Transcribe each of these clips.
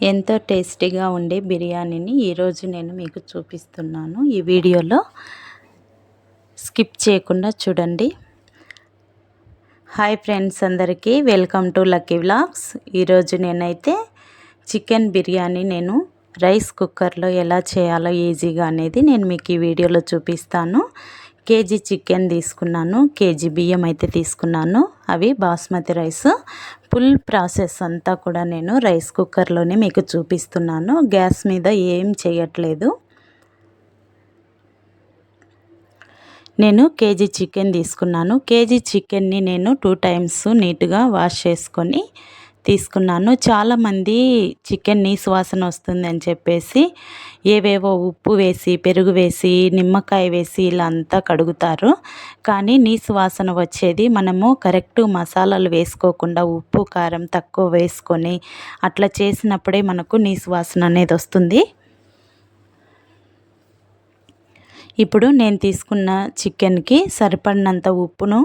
ఎంతో టేస్టీగా ఉండే బిర్యానీని ఈరోజు నేను మీకు చూపిస్తున్నాను. ఈ వీడియోలో స్కిప్ చేయకుండా చూడండి. హాయ్ ఫ్రెండ్స్ అందరికీ వెల్కమ్ టు లక్కీ వ్లాగ్స్. ఈరోజు నేనైతే చికెన్ బిర్యానీ నేను రైస్ కుక్కర్లో ఎలా చేయాలో ఈజీగా అనేది నేను మీకు ఈ వీడియోలో చూపిస్తాను. కేజీ చికెన్ తీసుకున్నాను కేజీ బియ్యం అయితే తీసుకున్నాను. అవి బాస్మతి రైస్ ఫుల్ ప్రాసెస్ అంతా కూడా నేను రైస్ కుక్కర్లోనే మీకు చూపిస్తున్నాను. గ్యాస్ మీద ఏం చేయట్లేదు. నేను కేజీ చికెన్ తీసుకున్నాను. కేజీ చికెన్ని నేను టూ టైమ్స్ నీట్గా వాష్ చేసుకొని తీసుకున్నాను. చాలామంది చికెన్ నీసు వాసన వస్తుంది అని చెప్పేసి ఏవేవో ఉప్పు వేసి పెరుగు వేసి నిమ్మకాయ వేసి ఇలా అంతా కడుగుతారు. కానీ నీసు వాసన వచ్చేది మనము కరెక్ట్ మసాలాలు వేసుకోకుండా ఉప్పు కారం తక్కువ వేసుకొని అట్లా చేసినప్పుడే మనకు నీ వాసన అనేది వస్తుంది. ఇప్పుడు నేను తీసుకున్న చికెన్కి సరిపడినంత ఉప్పును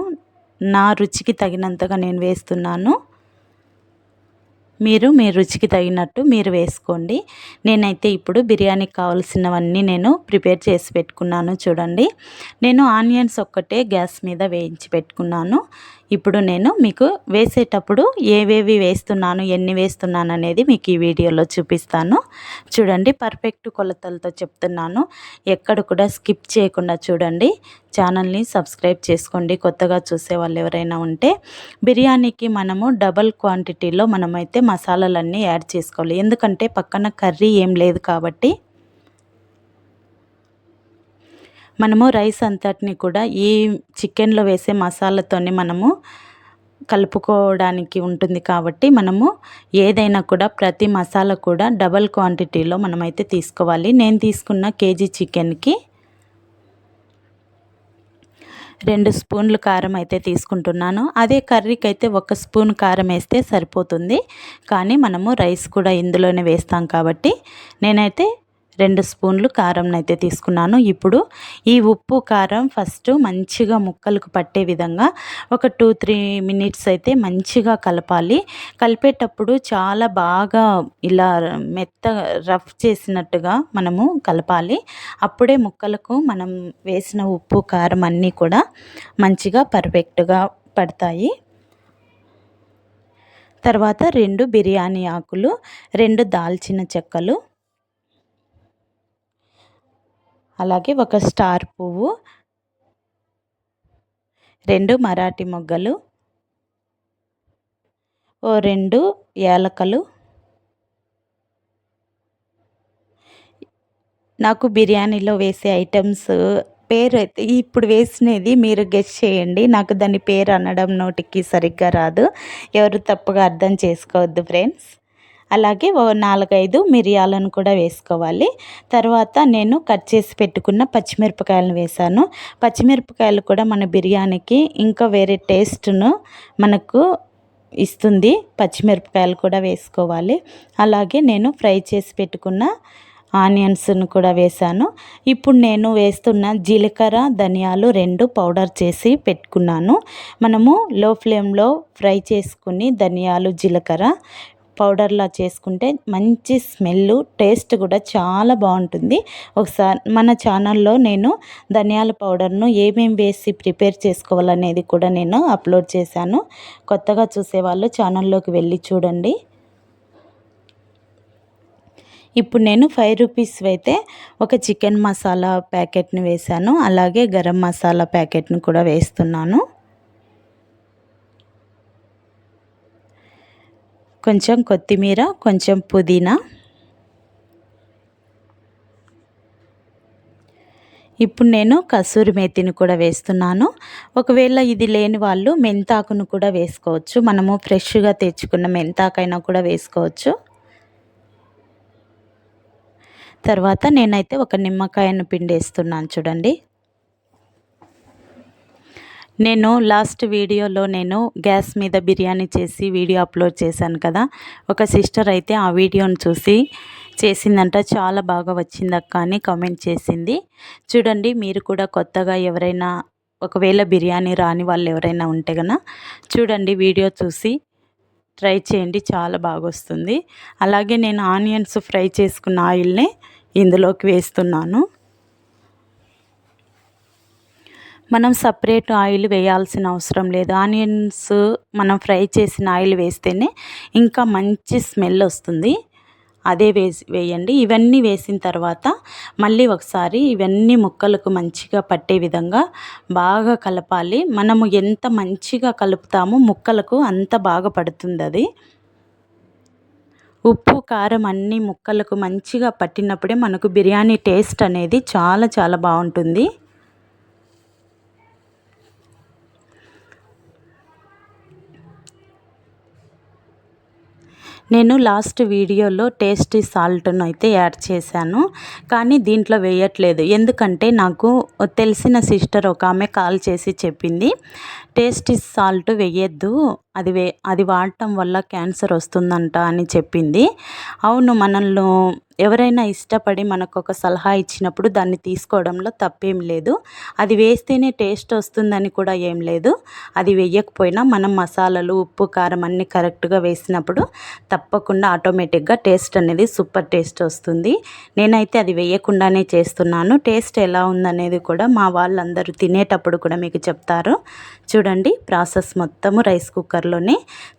నా రుచికి తగినంతగా నేను వేస్తున్నాను. మీరు మీ రుచికి తగినట్టు మీరు వేసుకోండి. నేనైతే ఇప్పుడు బిర్యానీకి కావాల్సినవన్నీ నేను ప్రిపేర్ చేసి పెట్టుకున్నాను చూడండి. నేను ఆనియన్స్ ఒక్కటే గ్యాస్ మీద వేయించి పెట్టుకున్నాను. ఇప్పుడు నేను మీకు వేసేటప్పుడు ఏవేవి వేస్తున్నాను ఎన్ని వేస్తున్నాను అనేది మీకు ఈ వీడియోలో చూపిస్తాను. చూడండి పర్ఫెక్ట్ కొలతలతో చెప్తున్నాను. ఎక్కడ కూడా స్కిప్ చేయకుండా చూడండి. ఛానల్ని సబ్స్క్రైబ్ చేసుకోండి. కొత్తగా చూసే వాళ్ళు ఎవరైనా ఉంటే బిర్యానీకి మనము డబల్ క్వాంటిటీలో మనమైతే మసాలాలన్నీ యాడ్ చేసుకోవాలి. ఎందుకంటే పక్కన కర్రీ ఏం లేదు కాబట్టి మనము రైస్ అంతటిని కూడా ఈ చికెన్లో వేసే మసాలాతోనే మనము కలుపుకోవడానికి ఉంటుంది కాబట్టి మనము ఏదైనా కూడా ప్రతి మసాలా కూడా డబల్ క్వాంటిటీలో మనమైతే తీసుకోవాలి. నేను తీసుకున్న కేజీ చికెన్కి రెండు స్పూన్లు కారం అయితే తీసుకుంటున్నాను. అదే కర్రీకి అయితే ఒక స్పూన్ కారం వేస్తే సరిపోతుంది. కానీ మనము రైస్ కూడా ఇందులోనే వేస్తాం కాబట్టి నేనైతే రెండు స్పూన్లు కారం అయితే తీసుకున్నాను. ఇప్పుడు ఈ ఉప్పు కారం ఫస్ట్ మంచిగా ముక్కలకు పట్టే విధంగా ఒక టూ త్రీ మినిట్స్ అయితే మంచిగా కలపాలి. కలిపేటప్పుడు చాలా బాగా ఇలా మెత్త రఫ్ చేసినట్టుగా మనము కలపాలి. అప్పుడే ముక్కలకు మనం వేసిన ఉప్పు కారం అన్నీ కూడా మంచిగా పర్ఫెక్ట్గా పడతాయి. తర్వాత రెండు బిర్యానీ ఆకులు రెండు దాల్చిన చెక్కలు అలాగే ఒక స్టార్ పువ్వు రెండు మరాఠీ మొగ్గలు ఓ రెండు యాలకలు. నాకు బిర్యానీలో వేసే ఐటమ్స్ పేరు అయితే ఇప్పుడు వేసినది మీరు గెస్ట్ చేయండి. నాకు దాని పేరు అనడం నోటికి సరిగ్గా రాదు. ఎవరు తప్పుగా అర్థం చేసుకోవద్దు ఫ్రెండ్స్ అలాగే ఓ నాలుగైదు మిరియాలను కూడా వేసుకోవాలి. తర్వాత నేను కట్ చేసి పెట్టుకున్న పచ్చిమిరపకాయలను వేసాను. పచ్చిమిరపకాయలు కూడా మన బిర్యానీకి ఇంకా వేరే టేస్ట్ను మనకు ఇస్తుంది. పచ్చిమిరపకాయలు కూడా వేసుకోవాలి. అలాగే నేను ఫ్రై చేసి పెట్టుకున్న ఆనియన్స్ను కూడా వేసాను. ఇప్పుడు నేను వేస్తున్న జీలకర్ర ధనియాలు రెండు పౌడర్ చేసి పెట్టుకున్నాను. మనము లో ఫ్లేమ్లో ఫ్రై చేసుకుని ధనియాలు జీలకర్ర పౌడర్లా చేసుకుంటే మంచి స్మెల్ టేస్ట్ కూడా చాలా బాగుంటుంది. ఒకసారి మన ఛానల్లో నేను ధనియాల పౌడర్ను ఏమేమి వేసి ప్రిపేర్ చేసుకోవాలనేది కూడా నేను అప్లోడ్ చేశాను. కొత్తగా చూసేవాళ్ళు ఛానల్లోకి వెళ్ళి చూడండి. ఇప్పుడు నేను ఫైవ్ రూపీస్ అయితే ఒక చికెన్ మసాలా ప్యాకెట్ని వేశాను. అలాగే గరం మసాలా ప్యాకెట్ని కూడా వేస్తున్నాను. కొంచెం కొత్తిమీర కొంచెం పుదీనా. ఇప్పుడు నేను కసూరి మేతిని కూడా వేస్తున్నాను. ఒకవేళ ఇది లేని వాళ్ళు మెంతాకును కూడా వేసుకోవచ్చు. మనము ఫ్రెష్గా తెచ్చుకున్న మెంతాకైనా కూడా వేసుకోవచ్చు. తర్వాత నేనైతే ఒక నిమ్మకాయను పిండేస్తున్నాను చూడండి. నేను లాస్ట్ వీడియోలో నేను గ్యాస్ మీద బిర్యానీ చేసి వీడియో అప్లోడ్ చేశాను కదా ఒక సిస్టర్ అయితే ఆ వీడియోను చూసి చేసిందంట చాలా బాగా వచ్చింది అక్క అని కామెంట్ చేసింది. చూడండి మీరు కూడా కొత్తగా ఎవరైనా ఒకవేళ బిర్యానీ రాని వాళ్ళు ఎవరైనా ఉంటే కనుక చూడండి వీడియో చూసి ట్రై చేయండి చాలా బాగా వస్తుంది. అలాగే నేను ఆనియన్స్ ఫ్రై చేసుకున్న ఆయిల్ని ఇందులోకి వేస్తున్నాను. మనం సపరేట్ ఆయిల్ వేయాల్సిన అవసరం లేదు. ఆనియన్స్ మనం ఫ్రై చేసిన ఆయిల్ వేస్తేనే ఇంకా మంచి స్మెల్ వస్తుంది. అదే వేసి వేయండి. ఇవన్నీ వేసిన తర్వాత మళ్ళీ ఒకసారి ఇవన్నీ ముక్కలకు మంచిగా పట్టే విధంగా బాగా కలపాలి. మనము ఎంత మంచిగా కలుపుతామో ముక్కలకు అంత బాగా పడుతుంది అది. ఉప్పు కారం అన్ని ముక్కలకు మంచిగా పట్టినప్పుడే మనకు బిర్యానీ టేస్ట్ అనేది చాలా చాలా బాగుంటుంది. నేను లాస్ట్ వీడియోలో టేస్టీ సాల్ట్ను అయితే యాడ్ చేశాను కానీ దీంట్లో వేయట్లేదు. ఎందుకంటే నాకు తెలిసిన సిస్టర్ ఒక ఆమె కాల్ చేసి చెప్పింది టేస్టీ సాల్ట్ వేయద్దు అది వే అది వాడటం వల్ల క్యాన్సర్ వస్తుందంట అని చెప్పింది. అవును మనల్ని ఎవరైనా ఇష్టపడి మనకు ఒక సలహా ఇచ్చినప్పుడు దాన్ని తీసుకోవడంలో తప్పేం లేదు. అది వేస్తేనే టేస్ట్ వస్తుందని కూడా ఏం లేదు. అది వేయకపోయినా మనం మసాలాలు ఉప్పు కారం అన్నీ కరెక్ట్గా వేసినప్పుడు తప్పకుండా ఆటోమేటిక్గా టేస్ట్ అనేది సూపర్ టేస్ట్ వస్తుంది. నేనైతే అది వేయకుండానే చేస్తున్నాను. టేస్ట్ ఎలా ఉందనేది కూడా మా వాళ్ళందరూ తినేటప్పుడు కూడా మీకు చెప్తారు. చూడండి ప్రాసెస్ మొత్తము రైస్ కుక్కర్లోనే.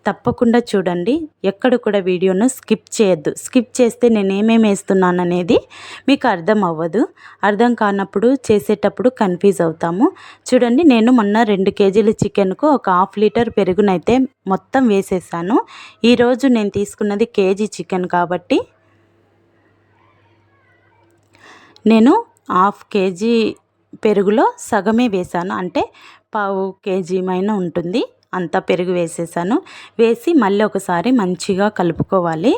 తప్పకుండా చూడండి ఎక్కడ కూడా వీడియోను స్కిప్ చేయొద్దు. స్కిప్ చేస్తే నేను ఏమేమి వేస్తున్నాను అనేది మీకు అర్థం అవ్వదు. అర్థం కానప్పుడు చేసేటప్పుడు కన్ఫ్యూజ్ అవుతాము. చూడండి నేను మొన్న రెండు కేజీల చికెన్కు ఒక హాఫ్ లీటర్ పెరుగునైతే మొత్తం వేసేసాను. ఈరోజు నేను తీసుకున్నది కేజీ చికెన్ కాబట్టి నేను హాఫ్ కేజీ పెరుగులో సగమే వేశాను. అంటే పావు కేజీ మైన ఉంటుంది. అంతా పెరుగు వేసేసాను. వేసి మళ్ళీ ఒకసారి మంచిగా కలుపుకోవాలి.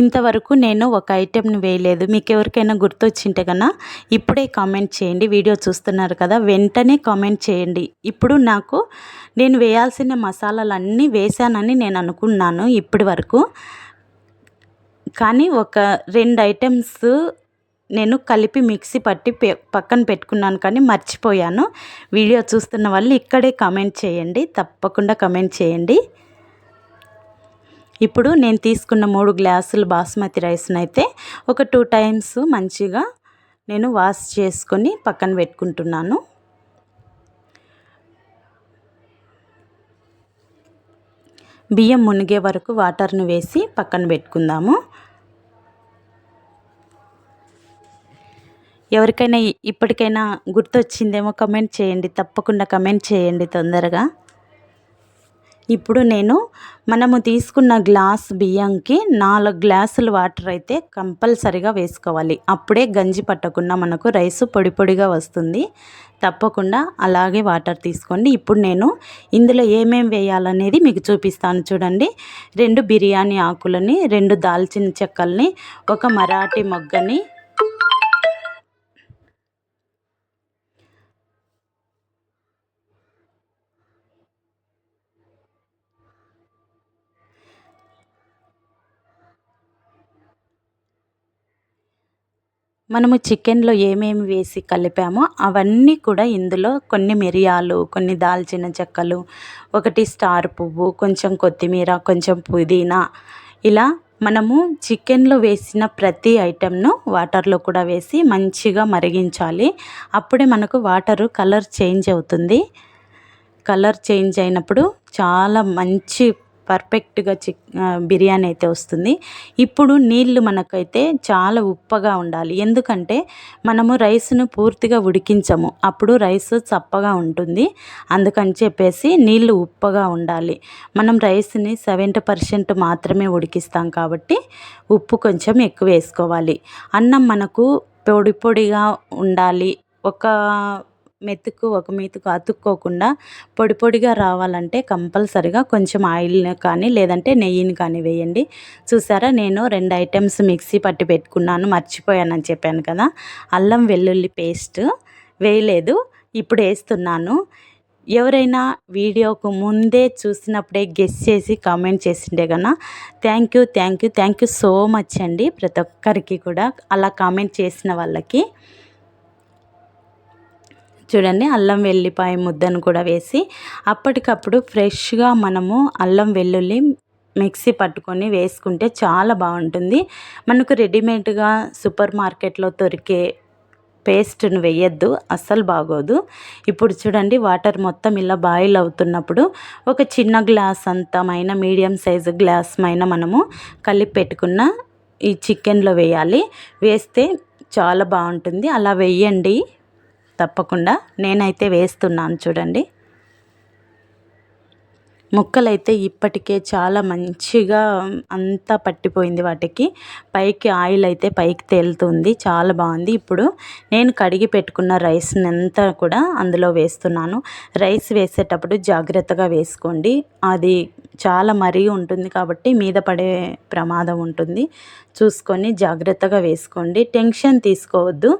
ఇంతవరకు నేను ఒక ఐటెంని వేయలేదు. మీకు ఎవరికైనా గుర్తొచ్చింటే కన్నా ఇప్పుడే కామెంట్ చేయండి. వీడియో చూస్తున్నారు కదా వెంటనే కామెంట్ చేయండి. ఇప్పుడు నాకు నేను వేయాల్సిన మసాలాలు అన్నీ వేశానని నేను అనుకున్నాను ఇప్పటి వరకు. కానీ ఒక రెండు ఐటమ్స్ నేను కలిపి మిక్సీ పట్టి పక్కన పెట్టుకున్నాను కానీ మర్చిపోయాను. వీడియో చూస్తున్న వాళ్ళు ఇక్కడే కమెంట్ చేయండి. తప్పకుండా కమెంట్ చేయండి. ఇప్పుడు నేను తీసుకున్న మూడు గ్లాసులు బాస్మతి రైస్ని అయితే ఒక టూ టైమ్స్ మంచిగా నేను వాష్ చేసుకొని పక్కన పెట్టుకుంటున్నాను. బియ్యం మునిగే వరకు వాటర్ను వేసి పక్కన పెట్టుకుందాము. ఎవరికైనా ఇప్పటికైనా గుర్తొచ్చిందేమో కమెంట్ చేయండి తప్పకుండా కమెంట్ చేయండి తొందరగా. ఇప్పుడు నేను మనము తీసుకున్న గ్లాస్ బియ్యంకి నాలుగు గ్లాసులు వాటర్ అయితే కంపల్సరిగా వేసుకోవాలి. అప్పుడే గంజి పట్టకుండా మనకు రైస్ పొడి పొడిగా వస్తుంది. తప్పకుండా అలాగే వాటర్ తీసుకోండి. ఇప్పుడు నేను ఇందులో ఏమేమి వేయాలనేది మీకు చూపిస్తాను చూడండి. రెండు బిర్యానీ ఆకులని రెండు దాల్చిన చెక్కల్ని ఒక మరాఠీ మొగ్గని మనము చికెన్లో ఏమేమి వేసి కలిపామో అవన్నీ కూడా ఇందులో కొన్ని మిరియాలు కొన్ని దాల్చిన చెక్కలు ఒకటి స్టార్ పువ్వు కొంచెం కొత్తిమీర కొంచెం పుదీనా ఇలా మనము చికెన్లో వేసిన ప్రతి ఐటెంను వాటర్లో కూడా వేసి మంచిగా మరిగించాలి. అప్పుడే మనకు వాటరు కలర్ చేంజ్ అవుతుంది. కలర్ చేంజ్ అయినప్పుడు చాలా మంచి పర్ఫెక్ట్గా చిక్ బిర్యానీ అయితే వస్తుంది. ఇప్పుడు నీళ్ళు మనకైతే చాలా ఉప్పగా ఉండాలి. ఎందుకంటే మనము రైస్ను పూర్తిగా ఉడికించము. అప్పుడు రైస్ చప్పగా ఉంటుంది. అందుకని చెప్పేసి నీళ్ళు ఉప్పగా ఉండాలి. మనం రైస్ని సెవెంటీ పర్సెంట్ మాత్రమే ఉడికిస్తాం కాబట్టి ఉప్పు కొంచెం ఎక్కువ వేసుకోవాలి. అన్నం మనకు పొడి పొడిగా ఉండాలి. ఒక మెతుకు ఒక మెతుకు అతుక్కోకుండా పొడి పొడిగా రావాలంటే కంపల్సరిగా కొంచెం ఆయిల్ని కానీ లేదంటే నెయ్యిని కానీ వేయండి. చూసారా? నేను రెండు ఐటమ్స్ మిక్సీ పట్టి పెట్టుకున్నాను మర్చిపోయానని చెప్పాను కదా. అల్లం వెల్లుల్లి పేస్ట్ వేయలేదు ఇప్పుడు వేస్తున్నాను. ఎవరైనా వీడియోకు ముందే చూసినప్పుడే గెస్ చేసి కామెంట్ చేసిండే కన్నా thank you thank you thank you so much అండి ప్రతి ఒక్కరికి కూడా. అలా కామెంట్ చేసిన వాళ్ళకి చూడండి అల్లం వెల్లిపాయ ముద్దను కూడా వేసి అప్పటికప్పుడు ఫ్రెష్గా మనము అల్లం వెల్లుల్లి మిక్సీ పట్టుకొని వేసుకుంటే చాలా బాగుంటుంది. మనకు రెడీమేడ్గా సూపర్ మార్కెట్లో దొరికే పేస్ట్ను వేయద్దు అస్సలు బాగోదు. ఇప్పుడు చూడండి వాటర్ మొత్తం ఇలా బాయిల్ అవుతున్నప్పుడు ఒక చిన్న గ్లాస్ అంతమైన మీడియం సైజు గ్లాస్ మైన మనము కలిపి పెట్టుకున్న ఈ చికెన్లో వేయాలి. వేస్తే చాలా బాగుంటుంది. అలా వేయండి. తప్పకుండా నేనైతే వేస్తున్నాను చూడండి. ముక్కలైతే ఇప్పటికే చాలా మంచిగా అంతా పట్టిపోయింది వాటికి. పైకి ఆయిల్ అయితే పైకి తేలుతుంది. చాలా బాగుంది. ఇప్పుడు నేను కడిగి పెట్టుకున్న రైస్ని అంతా కూడా అందులో వేస్తున్నాను. రైస్ వేసేటప్పుడు జాగ్రత్తగా వేసుకోండి. అది చాలా మరీ ఉంటుంది కాబట్టి మీద పడే ప్రమాదం ఉంటుంది. చూసుకొని జాగ్రత్తగా వేసుకోండి. టెన్షన్ తీసుకోవద్దు.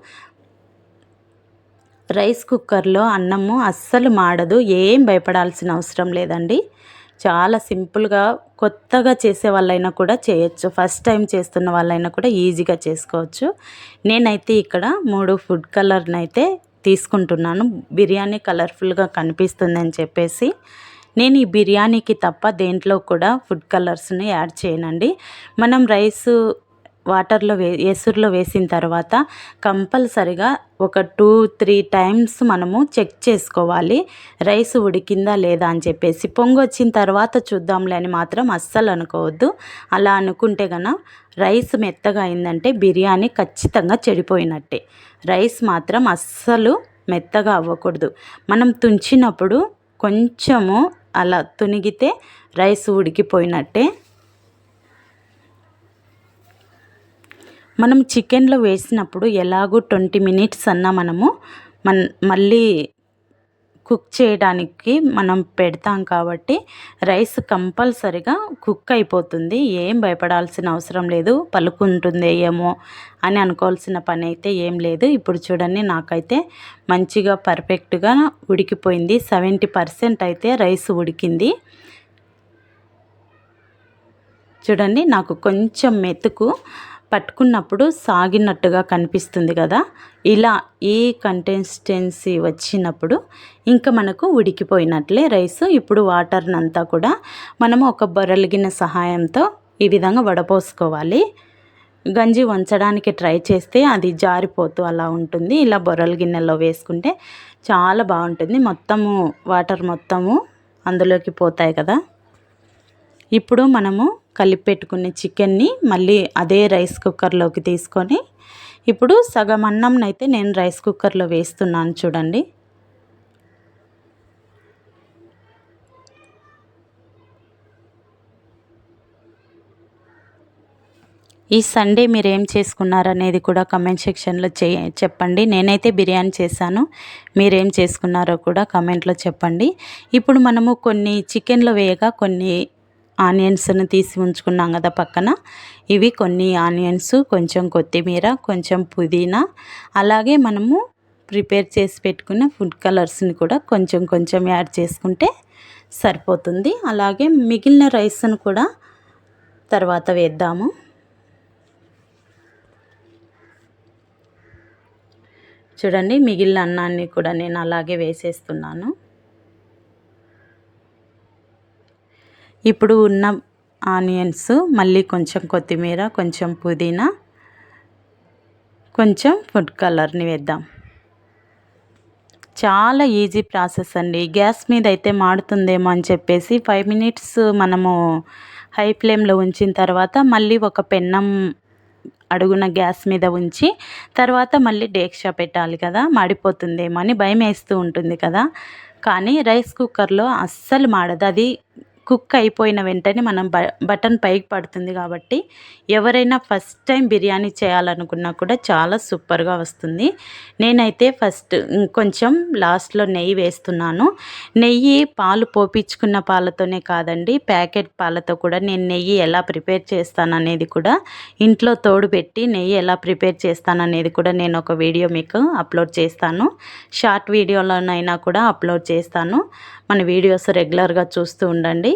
రైస్ కుక్కర్లో అన్నము అస్సలు మాడదు ఏం భయపడాల్సిన అవసరం లేదండి. చాలా సింపుల్గా కొత్తగా చేసే వాళ్ళైనా కూడా చేయొచ్చు. ఫస్ట్ టైం చేస్తున్న వాళ్ళైనా కూడా ఈజీగా చేసుకోవచ్చు. నేనైతే ఇక్కడ మూడు ఫుడ్ కలర్ని అయితే తీసుకుంటున్నాను. బిర్యానీ కలర్ఫుల్గా కనిపిస్తుందని చెప్పేసి. నేను ఈ బిర్యానీకి తప్ప దేంట్లో కూడా ఫుడ్ కలర్స్ని యాడ్ చేయనండి. మనం రైస్ వాటర్లో వే ఎసురులో వేసిన తర్వాత కంపల్సరిగా ఒక టూ త్రీ టైమ్స్ మనము చెక్ చేసుకోవాలి. రైస్ ఉడికిందా లేదా అని చెప్పేసి పొంగు వచ్చిన తర్వాత చూద్దాంలే అని మాత్రం అస్సలు అనుకోవద్దు. అలా అనుకుంటే కనుక రైస్ మెత్తగా అయిందంటే బిర్యానీ ఖచ్చితంగా చెడిపోయినట్టే. రైస్ మాత్రం అస్సలు మెత్తగా అవ్వకూడదు. మనం తుంచినప్పుడు కొంచెము అలా తునిగితే రైస్ ఉడికిపోయినట్టే. మనం చికెన్లో వేసినప్పుడు ఎలాగో ట్వంటీ మినిట్స్ అన్నా మనము మన్ మళ్ళీ కుక్ చేయడానికి మనం పెడతాం కాబట్టి రైస్ కంపల్సరిగా కుక్ అయిపోతుంది. ఏం భయపడాల్సిన అవసరం లేదు. పలుకుంటుంది ఏమో అని అనుకోవాల్సిన పని అయితే ఏం లేదు. ఇప్పుడు చూడండి నాకైతే మంచిగా పర్ఫెక్ట్గా ఉడికిపోయింది. సెవెంటీ పర్సెంట్ అయితే రైస్ ఉడికింది. చూడండి నాకు కొంచెం మెతుకు పట్టుకున్నప్పుడు సాగినట్టుగా కనిపిస్తుంది కదా? ఇలా ఈ కన్సిస్టెన్సీ వచ్చినప్పుడు ఇంకా మనకు ఉడికిపోయినట్లే రైస్. ఇప్పుడు వాటర్నంతా కూడా మనము ఒక బొరలిగిన సహాయంతో ఈ విధంగా వడపోసుకోవాలి. గంజి వంచడానికి ట్రై చేస్తే అది జారిపోతూ అలా ఉంటుంది. ఇలా బొరల గిన్నెలో వేసుకుంటే చాలా బాగుంటుంది. మొత్తము వాటర్ మొత్తము అందులోకి పోతాయి కదా? ఇప్పుడు మనము కలిపి పెట్టుకునే చికెన్ని మళ్ళీ అదే రైస్ కుక్కర్లోకి తీసుకొని ఇప్పుడు సగం అన్నంనైతే నేను రైస్ కుక్కర్లో వేస్తున్నాను చూడండి. ఈ సండే మీరు ఏం చేసుకున్నారనేది కూడా కమెంట్ సెక్షన్లో చే చెప్పండి. నేనైతే బిర్యానీ చేశాను. మీరేం చేసుకున్నారో కూడా కమెంట్లో చెప్పండి. ఇప్పుడు మనము కొన్ని చికెన్లో వేయగా కొన్ని ఆనియన్స్ని తీసి ఉంచుకున్నాం కదా పక్కన. ఇవి కొన్ని ఆనియన్స్ కొంచెం కొత్తిమీర కొంచెం పుదీనా. అలాగే మనము ప్రిపేర్ చేసి పెట్టుకున్న ఫుడ్ కలర్స్ని కూడా కొంచెం కొంచెం యాడ్ చేసుకుంటే సరిపోతుంది. అలాగే మిగిలిన రైస్ను కూడా తర్వాత వేద్దాము. చూడండి మిగిలిన అన్నాన్ని కూడా నేను అలాగే వేసేస్తున్నాను. ఇప్పుడు ఉన్న ఆనియన్స్ మళ్ళీ కొంచెం కొత్తిమీర కొంచెం పుదీనా కొంచెం ఫుడ్ కలర్ని వేద్దాం. చాలా ఈజీ ప్రాసెస్ అండి. గ్యాస్ మీద అయితే మాడుతుందేమో అని చెప్పేసి ఫైవ్ మినిట్స్ మనము హై ఫ్లేమ్లో ఉంచిన తర్వాత మళ్ళీ ఒక పెన్నం అడుగున గ్యాస్ మీద ఉంచి తర్వాత మళ్ళీ డేక్షా పెట్టాలి కదా మాడిపోతుందేమో అని భయం వేస్తూ ఉంటుంది కదా. కానీ రైస్ కుక్కర్లో అస్సలు మాడదు. అది కుక్ అయిపోయిన వెంటనే మనం బ బటన్ పైకి పడుతుంది కాబట్టి ఎవరైనా ఫస్ట్ టైం బిర్యానీ చేయాలనుకున్నా కూడా చాలా సూపర్గా వస్తుంది. నేనైతే ఫస్ట్ కొంచెం లాస్ట్లో నెయ్యి వేస్తున్నాను. నెయ్యి పాలు పోపించుకున్న పాలతోనే కాదండి ప్యాకెట్ పాలతో కూడా నేను నెయ్యి ఎలా ప్రిపేర్ చేస్తాననేది కూడా ఇంట్లో తోడు పెట్టి నెయ్యి ఎలా ప్రిపేర్ చేస్తాననేది కూడా నేను ఒక వీడియో మీకు అప్లోడ్ చేస్తాను. షార్ట్ వీడియోలోనైనా కూడా అప్లోడ్ చేస్తాను. మన వీడియోస్ రెగ్యులర్గా చూస్తూ ఉండండి.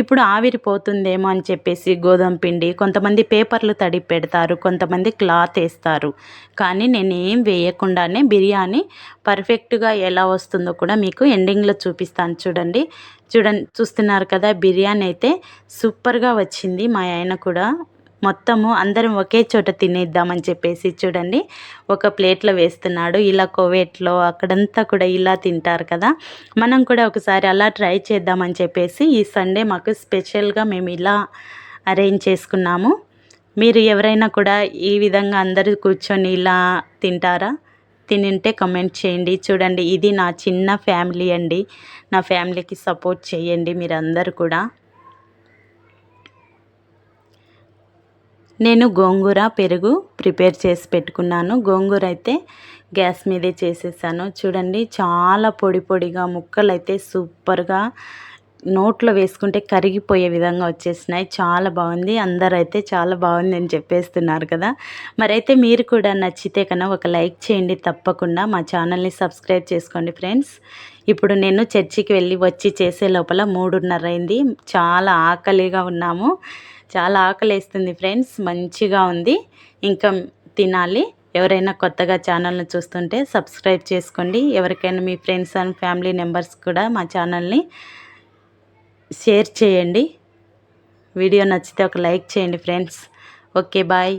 ఇప్పుడు ఆవిరిపోతుందేమో అని చెప్పేసి గోధుమ పిండి కొంతమంది పేపర్లు తడి పెడతారు కొంతమంది క్లాత్ వేస్తారు. కానీ నేను ఏం వేయకుండానే బిర్యానీ పర్ఫెక్ట్గా ఎలా వస్తుందో కూడా మీకు ఎండింగ్లో చూపిస్తాను. చూడండి. చూడండి చూస్తున్నారు కదా బిర్యానీ అయితే సూపర్గా వచ్చింది మా ఆయన కూడా. మొత్తము అందరం ఒకే చోట తినేద్దామని చెప్పేసి చూడండి. ఒక ప్లేట్లో వేస్తున్నాడు. ఇలా కోవేట్లో అక్కడంతా కూడా ఇలా తింటారు కదా. మనం కూడా ఒకసారి అలా ట్రై చేద్దామని చెప్పేసి ఈ సండే మాకు స్పెషల్గా మేము ఇలా అరేంజ్ చేసుకున్నాము. మీరు ఎవరైనా కూడా ఈ విధంగా అందరూ కూర్చొని ఇలా తింటారా? తినింటే కమెంట్ చేయండి. చూడండి ఇది నా చిన్న ఫ్యామిలీ అండి. నా ఫ్యామిలీకి సపోర్ట్ చేయండి మీరు అందరు కూడా. నేను గోంగూర పెరుగు ప్రిపేర్ చేసి పెట్టుకున్నాను. గోంగూర అయితే గ్యాస్ మీదే చేసేసాను. చూడండి చాలా పొడి పొడిగా ముక్కలు అయితే సూపర్గా నోట్లో వేసుకుంటే కరిగిపోయే విధంగా వచ్చేసినాయి. చాలా బాగుంది. అందరూ అయితే చాలా బాగుంది అని చెప్పేస్తున్నారు కదా. మరైతే మీరు కూడా నచ్చితే కన్నా ఒక లైక్ చేయండి. తప్పకుండా మా ఛానల్ని సబ్స్క్రైబ్ చేసుకోండి ఫ్రెండ్స్. ఇప్పుడు నేను చర్చికి వెళ్ళి వచ్చి చేసే లోపల మూడున్నర అయింది. చాలా ఆకలిగా ఉన్నాము. చాలా ఆకలేస్తుంది ఫ్రెండ్స్ మంచిగా ఉంది. ఇంకా తినాలి. ఎవరైనా కొత్తగా ఛానల్ని చూస్తుంటే సబ్స్క్రైబ్ చేసుకోండి. ఎవరికైనా మీ ఫ్రెండ్స్ అండ్ ఫ్యామిలీ మెంబర్స్ కూడా మా ఛానల్ని షేర్ చేయండి. వీడియో నచ్చితే ఒక లైక్ చేయండి ఫ్రెండ్స్. Okay bye.